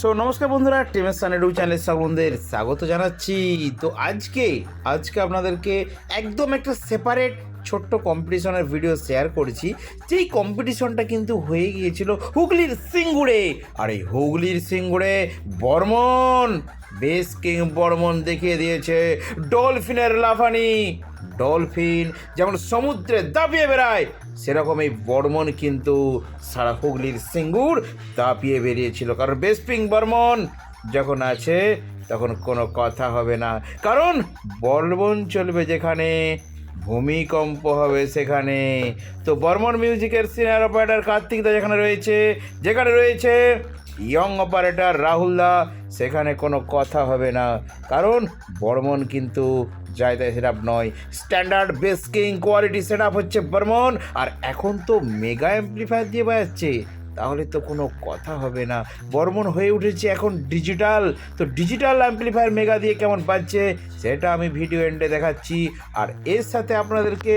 So নমস্কার বন্ধুরা টিমের সানেডু চ্যানেল সকলদের স্বাগত জানাচ্ছি। তো আজকে আজকে আপনাদেরকে একদম একটা সেপারেট ছোট্ট কম্পিটিশনের ভিডিও শেয়ার করেছি। যেই কম্পিটিশনটা কিন্তু হয়ে গিয়েছিল হুগলির সিঙ্গুরে। আর এই হুগলির সিঙ্গুরে বর্মন! বেশ কিং বর্মন দেখিয়ে দিয়েছে ডলফিনের লাফানি। ডলফিন যেমন সমুদ্রে দাপিয়ে বেড়ায় সেরকম এই বর্মন কিন্তু সারা হুগলির সিঙ্গুর দাপিয়ে বেরিয়েছিল। কারণ বেসপিং বর্মন যখন আছে, তখন কোনো কথা হবে না। কারণ বর্মন চলবে যেখানে, ভূমিকম্প হবে সেখানে। তো বর্মন মিউজিকের সিনিয়র অপারেটর কার্তিক দা যেখানে রয়েছে যেখানে রয়েছে ইয়ং অপারেটর রাহুল দা, সেখানে কোনো কথা হবে না। কারণ বর্মন কিন্তু তাই সেট নয়। স্ট্যান্ডার্ড বেসকিং কোয়ালিটি সেট হচ্ছে বর্মন। আর এখন তো মেগা অ্যাম্প্লিফায়ার দিয়ে বাজাচ্ছে। তাহলে তো কোনো কথা হবে না। বর্মন হয়ে উঠেছে এখন ডিজিটাল। তো ডিজিটাল অ্যাম্প্লিফায়ার মেগা দিয়ে কেমন বাজছে, সেটা আমি ভিডিও এন্ডে দেখাচ্ছি। আর এর সাথে আপনাদেরকে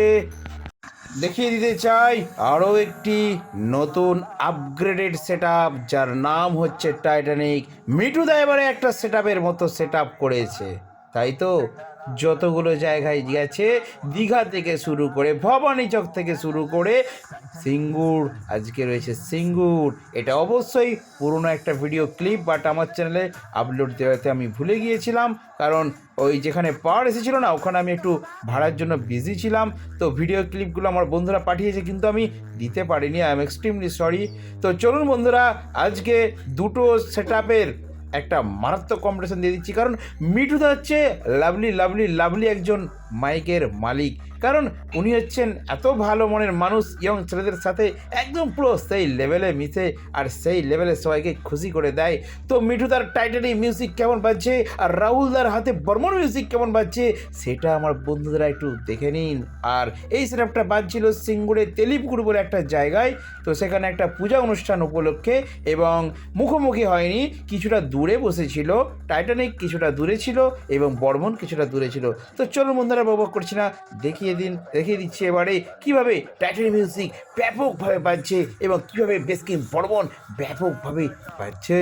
দেখিয়ে দিতে চাই আরও একটি নতুন আপগ্রেডেড সেট যার নাম হচ্ছে টাইটানিক মিঠুদা এবারে একটা সেট মতো সেট করেছে, তাই তো? যতগুলো জায়গায় গেছে, দীঘা থেকে শুরু করে ভবানী চক থেকে শুরু করে সিঙ্গুর, আজকে রয়েছে সিঙ্গুর। এটা অবশ্যই পুরনো একটা ভিডিও ক্লিপ বাট আমার চ্যানেলে আপলোড দেওয়াতে আমি ভুলে গিয়েছিলাম, কারণ ওই যেখানে পাওয়ার এসেছিল না, ওখানে আমি একটু ভাড়ার জন্য বিজি ছিলাম। তো ভিডিও ক্লিপগুলো আমার বন্ধুরা পাঠিয়েছে, কিন্তু আমি দিতে পারিনি আই এম এক্সট্রিমলি সরি তো চলুন বন্ধুরা, আজকে দুটো সেট একটা মারাত্মক কম্পিটিশন দিয়ে দিচ্ছি। কারণ মিঠুদা হচ্ছে লাভলি লাভলি লাভলি একজন মাইকের মালিক। কারণ উনি হচ্ছেন এত ভালো মনের মানুষ ইয়ং ছেলেদের সাথে একদম পুরো সেই লেভেলে মিশে আর সেই লেভেলে সবাইকে খুশি করে দেয়। তো মিঠুদার টাইটানি মিউজিক কেমন বাজছে আর রাহুলদার হাতে বর্মন মিউজিক কেমন বাজছে সেটা আমার বন্ধুরা একটু দেখে নিন। আর এই সেটআপটা বাজছিল সিঙ্গুরে তেলিপুকুর বলে একটা জায়গায়। তো সেখানে একটা পূজা অনুষ্ঠান উপলক্ষে এবং মুখোমুখি হয়নি, কিছুটা দূরে বসেছিল। টাইটানিক কিছুটা দূরে ছিল এবং বর্মন কিছুটা দূরে ছিল। তো চলুন বন্ধুরা বক করছি না। দেখিয়ে দিন, দেখিয়ে দিচ্ছি এবারে কীভাবে টাইটানিক মিউজিক ব্যাপকভাবে বাজছে এবং কীভাবে বেসকিন বর্মন ব্যাপকভাবে বাজছে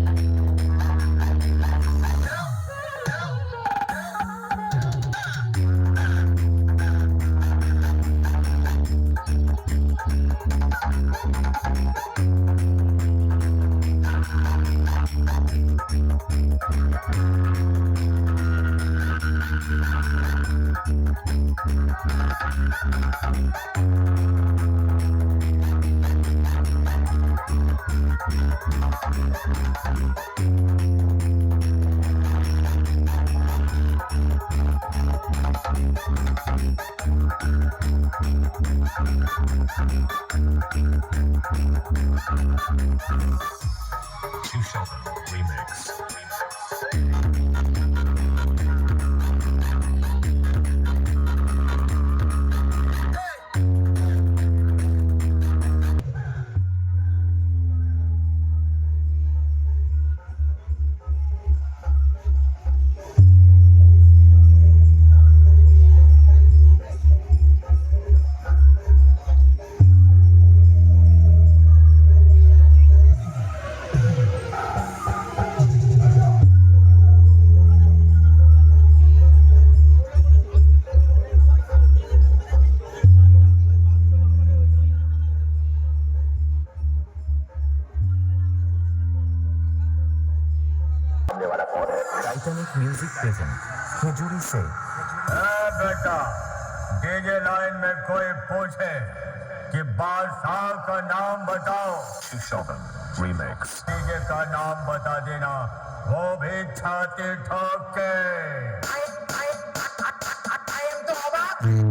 Thank Two shoulders. सामने वाला कौन है टाइटैनिक म्यूजिक प्रेजेंट खजूरी से बेटा डीजे लाइन में कोई पूछे कि बादशाह का नाम बताओ शोभन रीमेक्स डीजे का नाम बता देना वो भी छाती ठोक के I, I, I, I, I, I am